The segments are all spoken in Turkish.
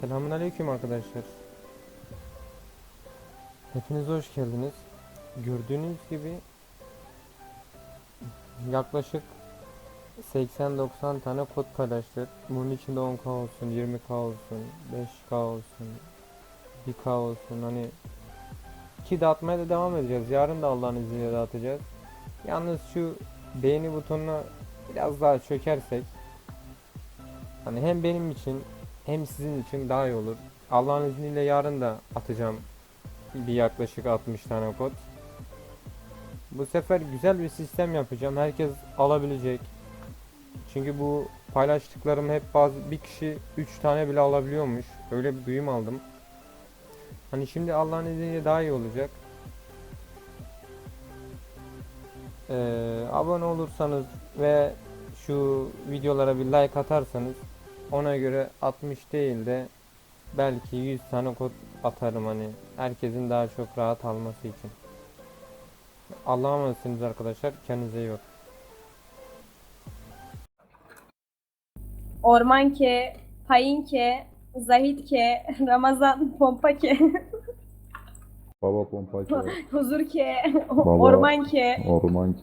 Selamünaleyküm arkadaşlar. Hepiniz hoş geldiniz. Gördüğünüz gibi yaklaşık 80-90 tane kod paylaştık. Bunun içinde 10k olsun, 20k olsun, 5k olsun, 1k olsun hani ki dağıtmaya da devam edeceğiz. Yarın da Allah'ın izniyle dağıtacağız. Yalnız şu beğeni butonuna biraz daha çökersek hani hem benim için hem sizin için daha iyi olur. Allah'ın izniyle yarın da atacağım bir yaklaşık 60 tane kod. Bu sefer güzel bir sistem yapacağım. Herkes alabilecek. Çünkü bu paylaştıklarım hep bazı bir kişi 3 tane bile alabiliyormuş. Öyle bir duyum aldım. Hani şimdi Allah'ın izniyle daha iyi olacak. Ee, abone olursanız ve şu videolara bir like atarsanız ona göre 60 değil de belki 100 tane kod atarım hani herkesin daha çok rahat alması için. Allah'a emanetsiniz arkadaşlar. Kendinize iyi bakın. Orman ke, Hain ke, Zahit ke, Ramazan pompa ke, Baba pompa ke, Huzur ke, Baba. Orman ke, orman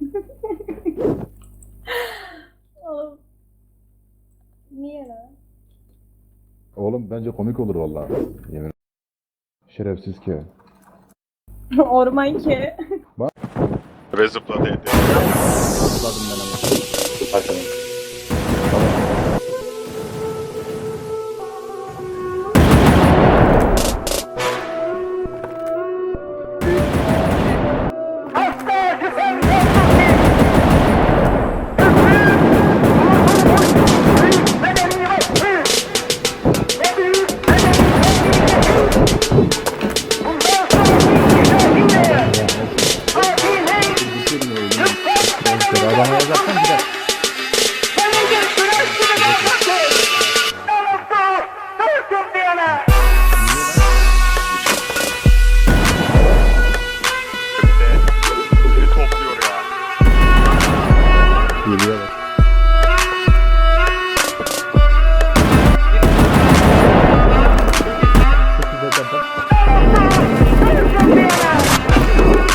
Oğlum bence komik olur vallahi. Yemin Şerefsiz ke. Orman ke. Ve zıpladı.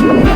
¡Vamos,